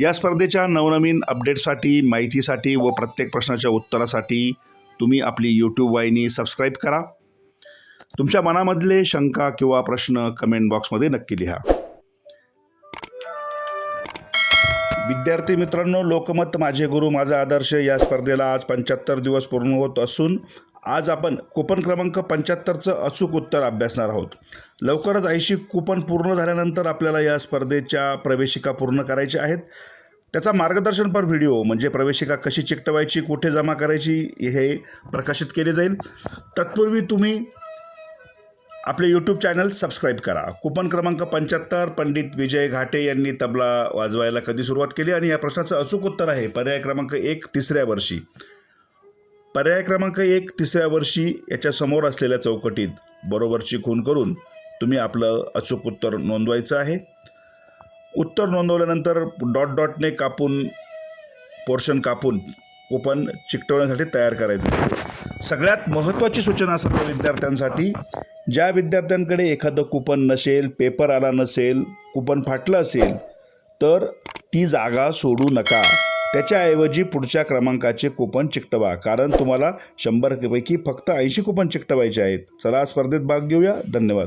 या स्पर्धेच्या नवनवीन अपडेटसाठी माहितीसाठी व प्रत्येक प्रश्नाच्या उत्तरासाठी तुम्ही आपली यूट्यूब वाहिनी सबस्क्राईब करा. तुमच्या मनामधले शंका किंवा प्रश्न कमेंट बॉक्समध्ये नक्की लिहा. विद्यार्थी मित्रांनो लोकमत माझे गुरु माझा आदर्श या स्पर्धेला आज पंच्याहत्तर दिवस पूर्ण होत असून आज आपण कुपन क्रमांक पंच्याहत्तरचं अचूक उत्तर अभ्यासणार आहोत. लवकरच ऐंशी कुपन पूर्ण झाल्यानंतर आपल्याला या स्पर्धेच्या प्रवेशिका पूर्ण करायच्या आहेत. त्याचा मार्गदर्शनपर व्हिडिओ म्हणजे प्रवेशिका कशी चिकटवायची कुठे जमा करायची हे प्रकाशित केले जाईल. तत्पूर्वी तुम्ही आपले यूट्यूब चॅनल सबस्क्राईब करा. कुपन क्रमांक पंच्याहत्तर पंडित विजय घाटे यांनी तबला वाजवायला कधी सुरुवात केली? आणि या प्रश्नाचं अचूक उत्तर आहे. पर्याय क्रमांक एक तिसऱ्या वर्षी. पर्याय क्रमांक एक तिसऱ्या वर्षी याच्या समोर असलेल्या चौकटीत बरोबरची खून करून तुम्ही आपलं अचूक उत्तर नोंदवायचं आहे. उत्तर नोंदवल्यानंतर डॉट डॉटने कापून पोर्शन कापून कुपन चिकटवण्यासाठी तयार करायचं. सगळ्यात महत्त्वाची सूचना सर्व विद्यार्थ्यांसाठी ज्या विद्यार्थ्यांकडे एखादं कुपन नसेल पेपर आला नसेल कुपन फाटलं असेल तर ती जागा सोडू नका. त्याच्याऐवजी पुढच्या क्रमांकाचे कुपन चिकटवा कारण तुम्हाला शंभरपैकी फक्त ऐंशी कुपन चिकटवायचे आहेत. चला स्पर्धेत भाग घेऊया. धन्यवाद.